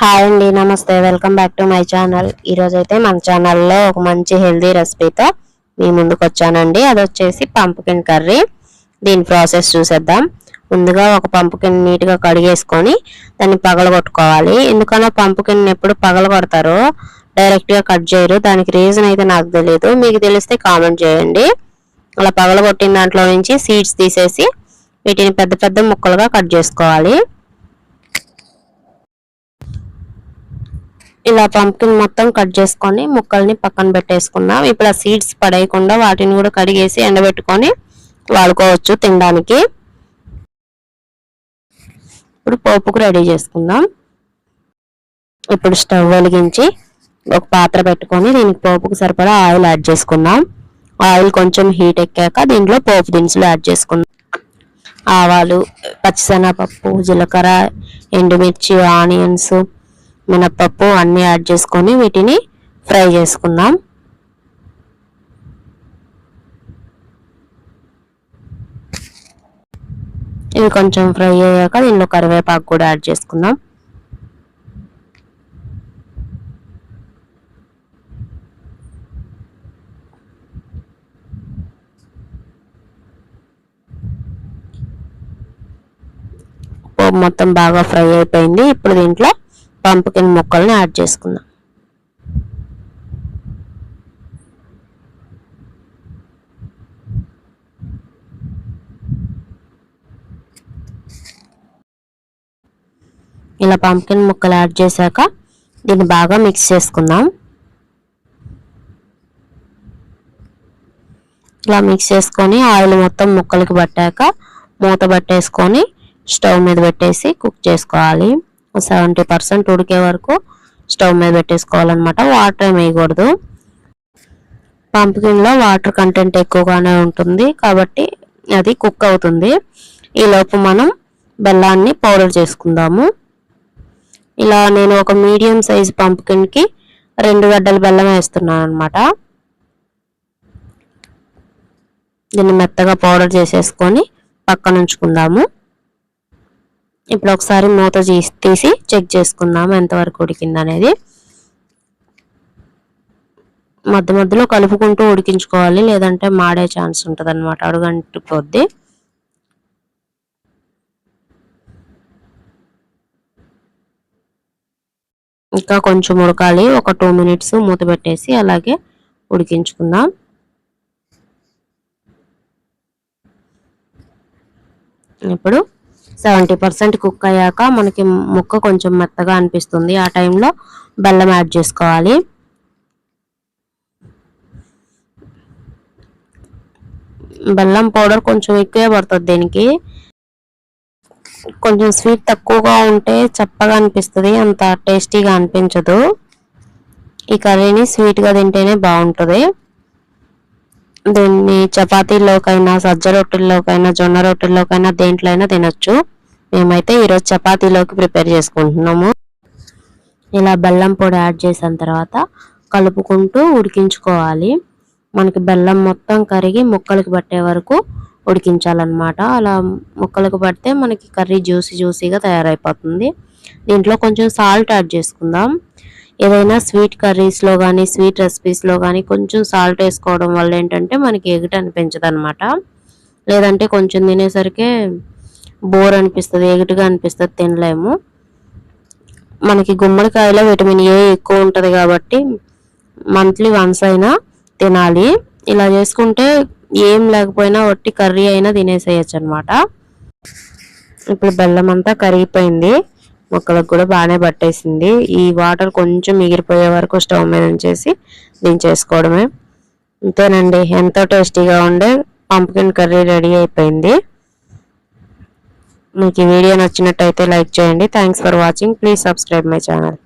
Hi అండి నమస్తే. Welcome back to my channel ఈరోజు అయితే మన ఛానల్లో ఒక మంచి హెల్దీ రెసిపీతో మీ ముందుకు వచ్చానండి. అది వచ్చేసి పంపుకిన్ కర్రీ దీని ప్రాసెస్ చూసేద్దాం. ముందుగా ఒక పంపుకిన్ నీట్గా కడిగేసుకొని దాన్ని పగలగొట్టుకోవాలి. ఎందుకన్నా పంపుకిన్ ఎప్పుడు పగలగొడతారో డైరెక్ట్గా కట్ చేయరు. దానికి రీజన్ అయితే నాకు తెలియదు మీకు తెలిస్తే కామెంట్ చేయండి. అలా పగలగొట్టిన దాంట్లో నుంచి సీడ్స్ తీసేసి వీటిని పెద్ద పెద్ద ముక్కలుగా కట్ చేసుకోవాలి. ఇలా పంపిన్ మొత్తం కట్ చేసుకొని ముక్కల్ని పక్కన పెట్టేసుకున్నాం ఇప్పుడు ఆ సీడ్స్ పడేయకుండా వాటిని కూడా కడిగేసి ఎండబెట్టుకొని వాడుకోవచ్చు తినడానికి. ఇప్పుడు పోపుకు రెడీ చేసుకుందాం. ఇప్పుడు స్టవ్ వెలిగించి ఒక పాత్ర పెట్టుకొని దీనికి పోపుకు సరిపడా ఆయిల్ యాడ్ చేసుకుందాం. ఆయిల్ కొంచెం హీట్ ఎక్కాక దీంట్లో పోపు దినుసులు యాడ్ చేసుకుందాం. ఆవాలు పచ్చిశనగపప్పు జీలకర్ర ఎండుమిర్చి ఆనియన్స్ మినప్పప్పు అన్నీ యాడ్ చేసుకొని వీటిని ఫ్రై చేసుకుందాం. ఇవి కొంచెం ఫ్రై అయ్యాక దీనిలో కరివేపాకు కూడా యాడ్ చేసుకుందాం. మొత్తం బాగా ఫ్రై అయిపోయింది. ఇప్పుడు దీంట్లో పంపుకిన్ ముక్కల్ని యాడ్ చేసుకుందాం. ఇలా పంపుకిన్ ముక్కలు యాడ్ చేశాక దీన్ని బాగా మిక్స్ చేసుకుందాం. ఇలా మిక్స్ చేసుకొని ఆయిల్ మొత్తం ముక్కలకి పట్టాక మూత పట్టేసుకొని స్టవ్ మీద పెట్టేసి కుక్ చేసుకోవాలి. సెవెంటీ పర్సెంట్ ఉడికే వరకు స్టవ్ మీద పెట్టేసుకోవాలన్నమాట. వాటర్ ఏమి వేయకూడదు పంప్కిన్లో వాటర్ కంటెంట్ ఎక్కువగానే ఉంటుంది కాబట్టి అది కుక్ అవుతుంది. ఈలోపు మనం బెల్లాన్ని పౌడర్ చేసుకుందాము. ఇలా నేను ఒక మీడియం సైజ్ పంప్కిన్కి రెండు గడ్డల బెల్లం వేస్తున్నాను అనమాట దీన్ని మెత్తగా పౌడర్ చేసేసుకొని పక్కన ఉంచుకుందాము. ఇప్పుడు ఒకసారి మూత తీసి చెక్ చేసుకుందాం ఎంతవరకు ఉడికింది అనేది. మధ్య మధ్యలో కలుపుకుంటూ ఉడికించుకోవాలి లేదంటే మాడే ఛాన్స్ ఉంటుంది అనమాట అడుగంటిపోద్ది ఇంకా కొంచెం ఉడకాలి ఒక టూ మినిట్స్ మూత పెట్టేసి అలాగే ఉడికించుకుందాం. ఇప్పుడు సెవెంటీ పర్సెంట్ కుక్ అయ్యాక మనకి ముక్క కొంచెం మెత్తగా అనిపిస్తుంది. ఆ టైంలో బెల్లం యాడ్ చేసుకోవాలి. బెల్లం పౌడర్ కొంచెం ఎక్కువే పడుతుంది దీనికి. కొంచెం స్వీట్ తక్కువగా ఉంటే చప్పగా అనిపిస్తుంది. అంత టేస్టీగా అనిపించదు. ఈ కర్రీని స్వీట్గా తింటేనే బాగుంటుంది. దీన్ని చపాతీలోకైనా సజ్జ రొట్టెల్లోకైనా జొన్న రొట్టెల్లోకైనా దేంట్లో అయినా తినొచ్చు. మేమైతే ఈరోజు చపాతీలోకి ప్రిపేర్ చేసుకుంటున్నాము. ఇలా బెల్లం పొడి యాడ్ చేసిన తర్వాత కలుపుకుంటూ ఉడికించుకోవాలి. మనకి బెల్లం మొత్తం కరిగి ముక్కలకి పట్టే వరకు ఉడికించాలన్నమాట. అలా ముక్కలకు పడితే మనకి కర్రీ జ్యూసీ జ్యూసీగా తయారైపోతుంది. దీంట్లో కొంచెం సాల్ట్ యాడ్ చేసుకుందాం. ఏదైనా స్వీట్ కర్రీస్లో కానీ స్వీట్ రెసిపీస్లో కానీ కొంచెం సాల్ట్ వేసుకోవడం వల్ల ఏంటంటే మనకి ఎగట అనిపించదు అనమాట లేదంటే కొంచెం తినేసరికి బోర్ అనిపిస్తుంది ఎగుటుగా అనిపిస్తుంది తినలేము. మనకి గుమ్మడికాయలో విటమిన్ ఏ ఎక్కువ ఉంటుంది కాబట్టి మంత్లీ వన్స్ అయినా తినాలి. ఇలా చేసుకుంటే ఏం లేకపోయినా ఒట్టి కర్రీ అయినా తినేసేయచ్చు అనమాట ఇప్పుడు బెల్లం అంతా కరిగిపోయింది. మొక్కలకు కూడా బాగానే పట్టేసింది. ఈ వాటర్ కొంచెం మిగిలిపోయే వరకు స్టవ్ మీద ఉంచేసి దించేసుకోవడమే. అంతేనండి ఎంతో టేస్టీగా ఉండే పంప్కిన్ కర్రీ రెడీ అయిపోయింది. మీకు ఈ వీడియో నచ్చినట్టయితే లైక్ చేయండి. Thanks for watching please subscribe my channel